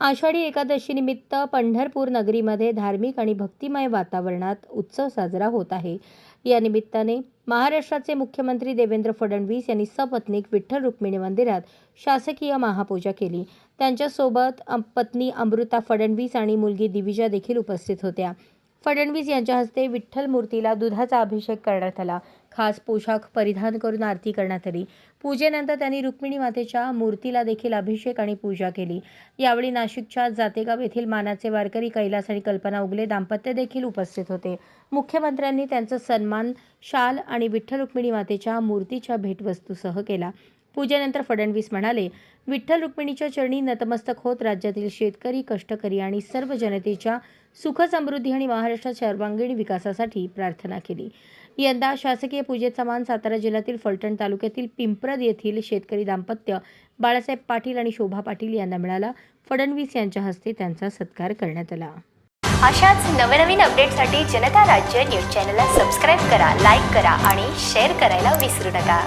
आषाढी एकादशीनिमित्त पंढरपूर नगरीमध्ये धार्मिक आणि भक्तिमय वातावरणात उत्सव साजरा होत आहे. या निमित्ताने महाराष्ट्राचे मुख्यमंत्री देवेंद्र फडणवीस यांनी सपत्नीक विठ्ठल रुक्मिणी मंदिरात शासकीय महापूजा केली. त्यांच्यासोबत पत्नी अमृता फडणवीस आणि मुलगी दिविजा देखील उपस्थित होत्या. फडणवीस यांच्या हस्ते विठ्ठल मूर्तीला दुधाचा अभिषेक करण्यात आला. खास पोशाख परिधान करून आरती करण्यात आली. पूजेनंतर त्यांनी रुक्मिणी मातेच्या मूर्तीला देखील अभिषेक आणि पूजा केली. यावेळी नाशिकच्या जातेगाव येथील मानाचे वारकरी कैलास आणि कल्पना उगले दाम्पत्य देखील उपस्थित होते. मुख्यमंत्र्यांनी त्यांचा सन्मान शाल आणि विठ्ठल रुक्मिणी मातेच्या मूर्तीच्या भेटवस्तूसह केला. पूजेनंतर फडणवीस म्हणाले विठ्ठल रुक्मिणीच्या चरणी नतमस्तक होत राज्यातील शेतकरी कष्टकरी आणि सर्व जनतेच्या सुख समृद्धी आणि महाराष्ट्राच्या सर्वांगीण विकासासाठी प्रार्थना केली. यंदा शासकीय पूजेचा मान सातारा जिल्ह्यातील फलटण तालुक्यातील पिंपरद येथील शेतकरी दाम्पत्य बाळासाहेब पाटील आणि शोभा पाटील यांना मिळाला. फडणवीस यांच्या हस्ते त्यांचा सत्कार करण्यात आला. अशाच नवनवीन अपडेटसाठी जनता राज्य न्यूज चॅनलला सबस्क्राईब करा लाईक करा आणि शेअर करायला विसरू नका.